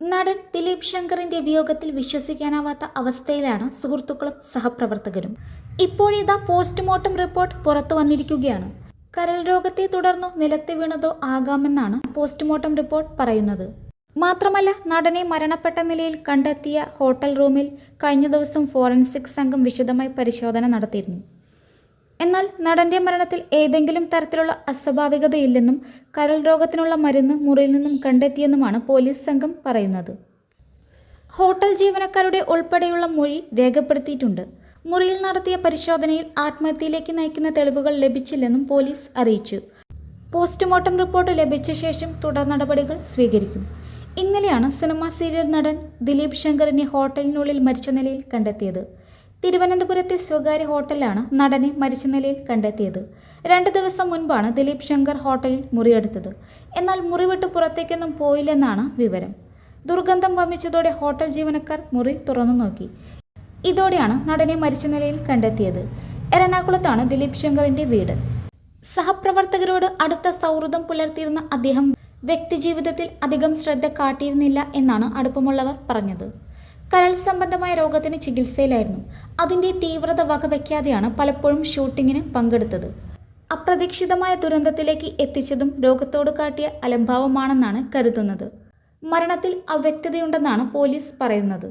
നടൻ ദിലീപ് ശങ്കറിന്റെ വിയോഗത്തിൽ വിശ്വസിക്കാനാവാത്ത അവസ്ഥയിലാണ് സുഹൃത്തുക്കളും സഹപ്രവർത്തകരും. ഇപ്പോഴിതാ പോസ്റ്റ്മോർട്ടം റിപ്പോർട്ട് പുറത്തു വന്നിരിക്കുകയാണ്. കരൾ രോഗത്തെ തുടർന്നോ നിലത്ത് വീണതോ ആകാമെന്നാണ് പോസ്റ്റ്മോർട്ടം റിപ്പോർട്ട് പറയുന്നത്. മാത്രമല്ല നടനെ മരണപ്പെട്ട നിലയിൽ കണ്ടെത്തിയ ഹോട്ടൽ റൂമിൽ കഴിഞ്ഞ ദിവസം ഫോറൻസിക് സംഘം വിശദമായി പരിശോധന നടത്തിയിരുന്നു. എന്നാൽ നടന്റെ മരണത്തിൽ ഏതെങ്കിലും തരത്തിലുള്ള അസ്വാഭാവികതയില്ലെന്നും കരൾ രോഗത്തിനുള്ള മരുന്ന് മുറിയിൽ നിന്നും കണ്ടെത്തിയെന്നുമാണ് പോലീസ് സംഘം പറയുന്നത്. ഹോട്ടൽ ജീവനക്കാരുടെ ഉൾപ്പെടെയുള്ള മൊഴി രേഖപ്പെടുത്തിയിട്ടുണ്ട്. മുറിയിൽ നടത്തിയ പരിശോധനയിൽ ആത്മഹത്യയിലേക്ക് നയിക്കുന്ന തെളിവുകൾ ലഭിച്ചില്ലെന്നും പോലീസ് അറിയിച്ചു. പോസ്റ്റ്മോർട്ടം റിപ്പോർട്ട് ലഭിച്ച ശേഷം തുടർ നടപടികൾ സ്വീകരിക്കും. ഇന്നലെയാണ് സിനിമാ സീരിയൽ നടൻ ദിലീപ് ശങ്കറിനെ ഹോട്ടലിനുള്ളിൽ മരിച്ച നിലയിൽ കണ്ടെത്തിയത്. തിരുവനന്തപുരത്തെ സ്വകാര്യ ഹോട്ടലിലാണ് നടനെ മരിച്ച നിലയിൽ കണ്ടെത്തിയത്. രണ്ട് ദിവസം മുൻപാണ് ദിലീപ് ശങ്കർ ഹോട്ടലിൽ മുറിയെടുത്തത്. എന്നാൽ മുറി വിട്ട് പുറത്തേക്കൊന്നും പോയില്ലെന്നാണ് വിവരം. ദുർഗന്ധം വമിച്ചതോടെ ഹോട്ടൽ ജീവനക്കാർ മുറി തുറന്നു നോക്കി. ഇതോടെയാണ് നടനെ മരിച്ച നിലയിൽ കണ്ടെത്തിയത്. എറണാകുളത്താണ് ദിലീപ് ശങ്കറിന്റെ വീട്. സഹപ്രവർത്തകരോട് അടുത്ത സൗഹൃദം പുലർത്തിയിരുന്ന അദ്ദേഹം വ്യക്തിജീവിതത്തിൽ അധികം ശ്രദ്ധ കാട്ടിയിരുന്നില്ല എന്നാണ് അടുപ്പമുള്ളവർ പറഞ്ഞത്. കരൾ സംബന്ധമായ രോഗത്തിന് ചികിത്സയിലായിരുന്നു. അതിന്റെ തീവ്രത വകവയ്ക്കാതെയാണ് പലപ്പോഴും ഷൂട്ടിങ്ങിന് പങ്കെടുത്തത്. അപ്രതീക്ഷിതമായ ദുരന്തത്തിലേക്ക് എത്തിച്ചതും രോഗത്തോട് കാട്ടിയ അലംഭാവമാണെന്നാണ് കരുതുന്നത്. മരണത്തിൽ അവ്യക്തതയുണ്ടെന്നാണ് പോലീസ് പറയുന്നത്.